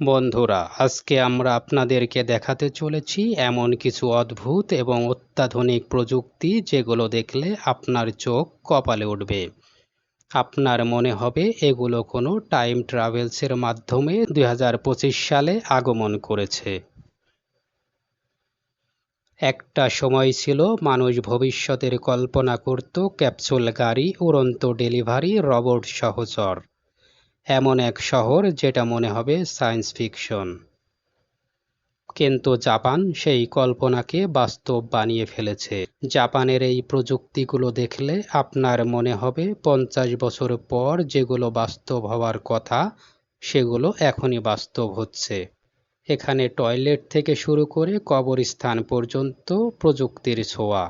বন্ধুরা, আজকে আমরা আপনাদেরকে দেখাতে চলেছি এমন কিছু অদ্ভুত এবং অত্যাধুনিক প্রযুক্তি যেগুলো দেখলে আপনার চোখ কপালে উঠবে। আপনার মনে হবে এগুলো কোনো টাইম ট্রাভেলসের মাধ্যমে দু হাজার পঁচিশ সালে আগমন করেছে। একটা সময় ছিল মানুষ ভবিষ্যতের কল্পনা করত ক্যাপসুল গাড়ি, উড়ন্ত ডেলিভারি, রবোট সহচর। এমন এক শহর যেটা মনে হবে সায়েন্স ফিকশন। কিন্তু জাপান সেই কল্পনাকে বাস্তব বানিয়ে ফেলেছে। জাপানের এই প্রযুক্তিগুলো দেখলে আপনার মনে হবে পঞ্চাশ বছর পর যেগুলো বাস্তব হওয়ার কথা, সেগুলো এখনই বাস্তব হচ্ছে। এখানে টয়লেট থেকে শুরু করে কবরস্থান পর্যন্ত প্রযুক্তির ছোঁয়া।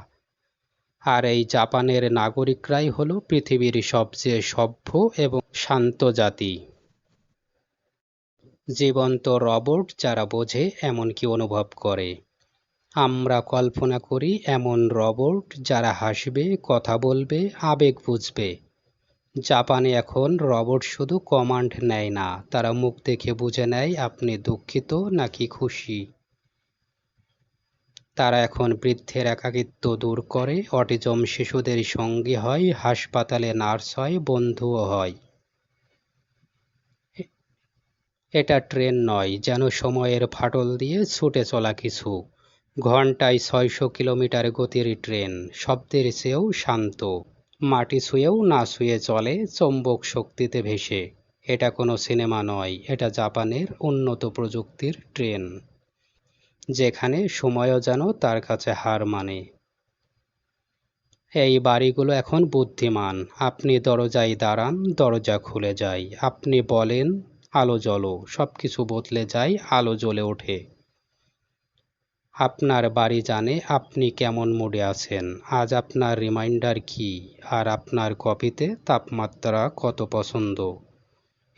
আর এই জাপানের নাগরিকরাই হলো পৃথিবীর সবচেয়ে সভ্য এবং শান্ত জাতি। জীবন্ত রবট যারা বোঝে, এমনকি অনুভব করে। আমরা কল্পনা করি এমন রবট যারা হাসবে, কথা বলবে, আবেগ বুঝবে। জাপানে এখন রবট শুধু কমান্ড নেয় না, তারা মুখ দেখে বুঝে নেয় আপনি দুঃখিত নাকি খুশি। তারা এখন বৃদ্ধের একাকিত্ব দূর করে। অটিজম শিশুদের সঙ্গী হয়, হাসপাতালে নার্স হয়, বন্ধুও হয়। এটা ট্রেন নয়, যেন সময়ের ফাটল দিয়ে ছুটে চলা কিছু। ঘন্টায় ছয়শো কিলোমিটার গতির ট্রেন, শব্দের চেয়েও শান্ত। মাটি ছুঁয়েও না ছুঁয়ে চলে, চৌম্বক শক্তিতে ভেসে। এটা কোনো সিনেমা নয়, এটা জাপানের উন্নত প্রযুক্তির ট্রেন। যেখানে সময়ও যেন তার কাছে হার মানে। এই বাড়িগুলো এখন বুদ্ধিমান। আপনি দরজায় দাঁড়ান, দরজা খুলে যায় আপনি বলেন, আলো জ্বলো। সব কিছু বদলে যায়, আলো জ্বলে ওঠে। আপনার বাড়ি জানে আপনি কেমন মুডে আছেন। আজ আপনার রিমাইন্ডার কি? আর আপনার কপিতে তাপমাত্রা কত পছন্দ?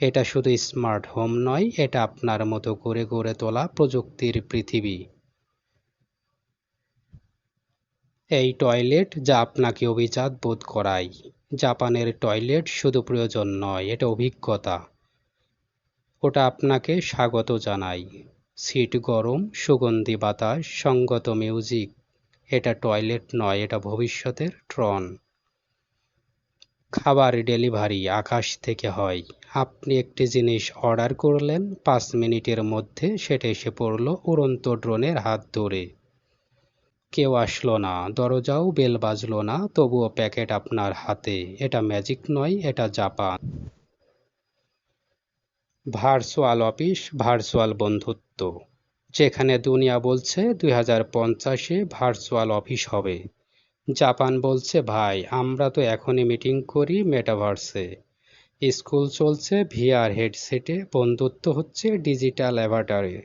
এটা শুধু স্মার্ট হোম নয়, এটা আপনার মতো করে গড়ে তোলা প্রযুক্তির পৃথিবী। এই টয়লেট যা আপনাকে অভিজাত বোধ করায়। জাপানের টয়লেট শুধু প্রয়োজন নয়, এটা অভিজ্ঞতা। ওটা আপনাকে স্বাগত জানাই সিট গরম, সুগন্ধি বাতাস, সঙ্গত মিউজিক। এটা টয়লেট নয়, এটা ভবিষ্যতের ট্রন। খাবার ডেলিভারি আকাশ থেকে হয়। আপনি একটি জিনিস অর্ডার করলেন, পাঁচ মিনিটের মধ্যে সেটা এসে পড়ল উড়ন্ত ড্রোনের হাত ধরে। কেউ আসলো না, দরজাও বেল বাজলো না, তবুও প্যাকেট আপনার হাতে। এটা ম্যাজিক নয়, এটা জাপান। ভার্চুয়াল অফিস, ভার্চুয়াল বন্ধুত্ব। যেখানে দুনিয়া বলছে, দুই হাজার পঞ্চাশে ভার্চুয়াল অফিস হবে। জাপান বলছে, ভাই, আমরা তো এখনই মিটিং করি মেটাভার্সে। স্কুল চলছে, ভিআর হেডসেটে, বন্ধুত্ব হচ্ছে ডিজিটাল অ্যাভাটারে।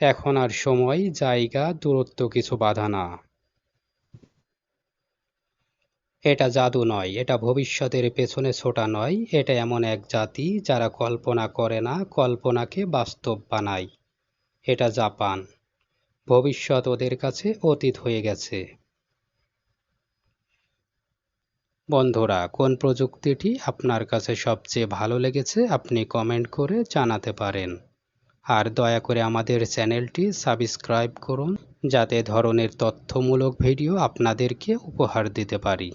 এখন আর সময়, জায়গা, দূরত্ব কিছু বাধা না। এটা জাদু নয়, এটা ভবিষ্যতের পেছনে ছোটা নয়, এটা এমন এক জাতি যারা কল্পনা করে না, কল্পনাকে বাস্তব বানায়। এটা জাপান। ভবিষ্যৎ ওদের কাছে অতীত হয়ে গেছে। বন্ধুরা, কোন প্রযুক্তিটি আপনার কাছে সবচেয়ে ভালো লেগেছে আপনি কমেন্ট করে জানাতে পারেন। আর দয়া করে আমাদের চ্যানেলটি সাবস্ক্রাইব করুন, যাতে ধরনের তথ্যমূলক ভিডিও আপনাদেরকে উপহার দিতে পারি।